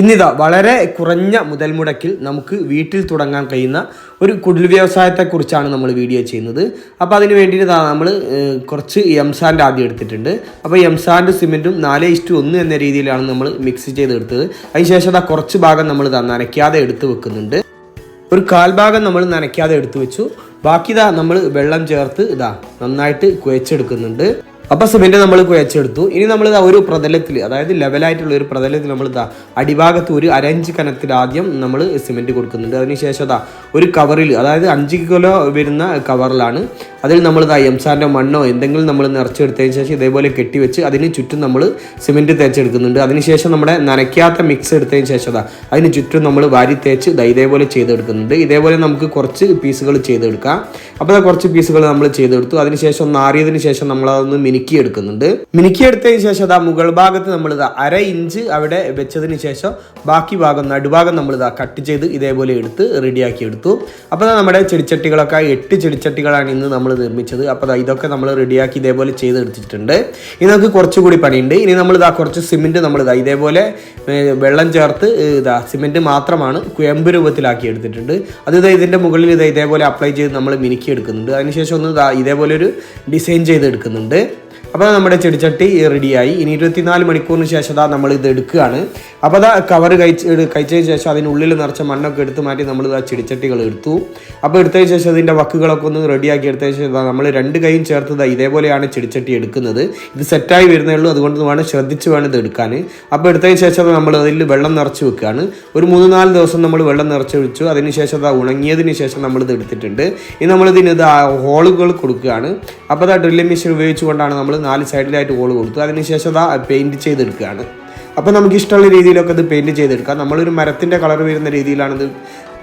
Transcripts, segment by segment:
ഇന്നിതാ വളരെ കുറഞ്ഞ മുതൽ മുടക്കിൽ നമുക്ക് വീട്ടിൽ തുടങ്ങാൻ കഴിയുന്ന ഒരു കുടിൽ വ്യവസായത്തെക്കുറിച്ചാണ് നമ്മൾ വീഡിയോ ചെയ്യുന്നത്. അപ്പോൾ അതിന് വേണ്ടിയിട്ട് നമ്മൾ കുറച്ച് എംസാൻഡ് ആദ്യം എടുത്തിട്ടുണ്ട്. അപ്പോൾ എംസാൻഡ് സിമെന്റും നാല് ഇഷ്ടു ഒന്ന് എന്ന രീതിയിലാണ് നമ്മൾ മിക്സ് ചെയ്തെടുത്തത്. അതിനുശേഷം ദാ കുറച്ച് ഭാഗം നമ്മൾ നനയ്ക്കാതെ എടുത്ത് വെക്കുന്നുണ്ട്. ഒരു കാൽഭാഗം നമ്മൾ നനയ്ക്കാതെ എടുത്തു വെച്ചു. ബാക്കി ഇതാ നമ്മൾ വെള്ളം ചേർത്ത് ഇതാ നന്നായിട്ട് കുഴച്ചെടുക്കുന്നുണ്ട്. അപ്പോൾ സിമെന്റ് നമ്മൾ കുഴച്ചെടുത്തു. ഇനി നമ്മൾ ഇതാ ഒരു പ്രതലത്തിൽ അതായത് ലെവലായിട്ടുള്ള ഒരു പ്രതലത്തിൽ നമ്മൾ ഇതാ അടിഭാഗത്ത് ഒരു അരഞ്ച് കനത്തിൽ ആദ്യം നമ്മൾ സിമെന്റ് കൊടുക്കുന്നുണ്ട്. അതിനുശേഷം അതാ ഒരു കവറിൽ അതായത് അഞ്ച് കിലോ വരുന്ന കവറിലാണ് അതിൽ നമ്മൾ ഇതാ എംസാന്റെ മണ്ണോ എന്തെങ്കിലും നമ്മൾ നിറച്ചെടുത്തതിന് ശേഷം ഇതേപോലെ കെട്ടിവെച്ച് അതിന് ചുറ്റും നമ്മൾ സിമെന്റ് തേച്ചെടുക്കുന്നുണ്ട്. അതിനുശേഷം നമ്മുടെ നനയ്ക്കാത്ത മിക്സ് എടുത്തതിന് ശേഷം അതിന് ചുറ്റും നമ്മൾ വാരി തേച്ച് ഇതേപോലെ ചെയ്തെടുക്കുന്നുണ്ട്. ഇതേപോലെ നമുക്ക് കുറച്ച് പീസുകൾ ചെയ്തെടുക്കാം. അപ്പോൾ ആ കുറച്ച് പീസുകൾ നമ്മൾ ചെയ്തെടുത്തു. അതിനുശേഷം ഒന്ന് ആറിയതിന് ശേഷം നമ്മൾ അതൊന്ന് മിനുക്കി എടുക്കുന്നുണ്ട്. മിനുക്കി എടുത്തതിന് ശേഷം അതാ മുകൾ ഭാഗത്ത് നമ്മൾ ഇതാ അര ഇഞ്ച് അവിടെ വെച്ചതിന് ശേഷം ബാക്കി ഭാഗം നടുഭാഗം നമ്മൾ ഇതാ കട്ട് ചെയ്ത് ഇതേപോലെ എടുത്ത് റെഡിയാക്കി എടുത്തു. അപ്പോൾ നമ്മുടെ ചെടിച്ചട്ടികളൊക്കെ എട്ട് ചെടിച്ചട്ടികളാണ് ഇന്ന് നമ്മൾ നിർമ്മിച്ചത്. അപ്പോൾ ഇതൊക്കെ നമ്മൾ റെഡിയാക്കി ഇതേപോലെ ചെയ്തെടുത്തിട്ടുണ്ട്. ഇനി നമുക്ക് കുറച്ചുകൂടി പണിയുണ്ട്. ഇനി നമ്മൾ ഇതാ കുറച്ച് സിമെന്റ് നമ്മൾ ഇതാ ഇതേപോലെ വെള്ളം ചേർത്ത് ഇതാ സിമെന്റ് മാത്രമാണ് കുയമ്പ് രൂപത്തിലാക്കി എടുത്തിട്ടുണ്ട്. അത് ഇതാ ഇതിന്റെ മുകളിൽ ഇതാ ഇതേപോലെ അപ്ലൈ ചെയ്ത് നമ്മൾ മിനുക്കി എടുക്കുന്നുണ്ട്. അതിനുശേഷം ഒന്ന് ഇതാ ഇതേപോലെ ഒരു ഡിസൈൻ ചെയ്ത് എടുക്കുന്നുണ്ട് അപ്പോൾ നമ്മുടെ ചെടിച്ചട്ടി റെഡിയായി ഇനി ഇരുപത്തിനാല് മണിക്കൂറിന് ശേഷം അതാ നമ്മൾ ഇത് എടുക്കുകയാണ്. അപ്പോൾ അതാ കവർ കഴിച്ച് കഴിച്ചതിന് ശേഷം അതിനുള്ളിൽ നിറച്ച മണ്ണൊക്കെ എടുത്ത് മാറ്റി നമ്മൾ ആ ചെടിച്ചട്ടികൾ എടുത്തു. അപ്പോൾ എടുത്തതിന് ശേഷം അതിന്റെ വക്കുകളൊക്കെ ഒന്ന് റെഡിയാക്കി എടുത്തതിന് ശേഷം നമ്മൾ രണ്ട് കൈയും ചേർത്ത് ദാ ഇതേപോലെയാണ് ചെടിച്ചട്ടി എടുക്കുന്നത്. ഇത് സെറ്റായി വരുന്നേ ഉള്ളൂ. അതുകൊണ്ട് വേണം ശ്രദ്ധിച്ച് വേണം ഇത് എടുക്കാൻ. അപ്പോൾ എടുത്തതിന് ശേഷം നമ്മൾ അതിൽ വെള്ളം നിറച്ച് വെക്കുകയാണ്. ഒരു മൂന്ന് നാല് ദിവസം നമ്മൾ വെള്ളം നിറച്ച് വെച്ചു അതിന് ശേഷം അത് ഉണങ്ങിയതിന് ശേഷം നമ്മൾ ഇത് എടുത്തിട്ടുണ്ട്. ഇനി നമ്മളിതിന് ഇത് ഹോളുകൾ കൊടുക്കുകയാണ്. അപ്പോൾ അത് ഡ്രില്ലിംഗ് മെഷീൻ ഉപയോഗിച്ചുകൊണ്ടാണ് നമ്മൾ നാല് സൈഡിലായിട്ട് ഹോൾ കൊടുത്തു. അതിനുശേഷം അതാ പെയിന്റ് ചെയ്തെടുക്കുകയാണ്. അപ്പോൾ നമുക്ക് ഇഷ്ടമുള്ള രീതിയിലൊക്കെ ഇത് പെയിന്റ് ചെയ്തെടുക്കാം. നമ്മളൊരു മരത്തിന്റെ കളർ വരുന്ന രീതിയിലാണ് ഇത്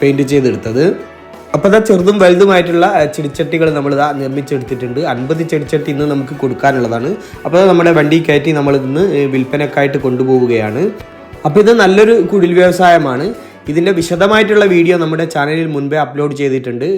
പെയിന്റ് ചെയ്തെടുത്തത്. അപ്പോൾ അതാ ചെറുതും വലുതുമായിട്ടുള്ള ചെടിച്ചട്ടികൾ നമ്മൾ ഇതാ നിർമ്മിച്ചെടുത്തിട്ടുണ്ട്. അൻപത് ചെടിച്ചട്ടി ഇന്ന് നമുക്ക് കൊടുക്കാനുള്ളതാണ്. അപ്പോൾ നമ്മുടെ വണ്ടി കയറ്റി നമ്മൾ ഇന്ന് വിൽപ്പനക്കായിട്ട് കൊണ്ടുപോവുകയാണ്. അപ്പോൾ ഇത് നല്ലൊരു കുടിൽ വ്യവസായമാണ്. ഇതിന്റെ വിശദമായിട്ടുള്ള വീഡിയോ നമ്മുടെ ചാനലിൽ മുൻപേ അപ്ലോഡ് ചെയ്തിട്ടുണ്ട്.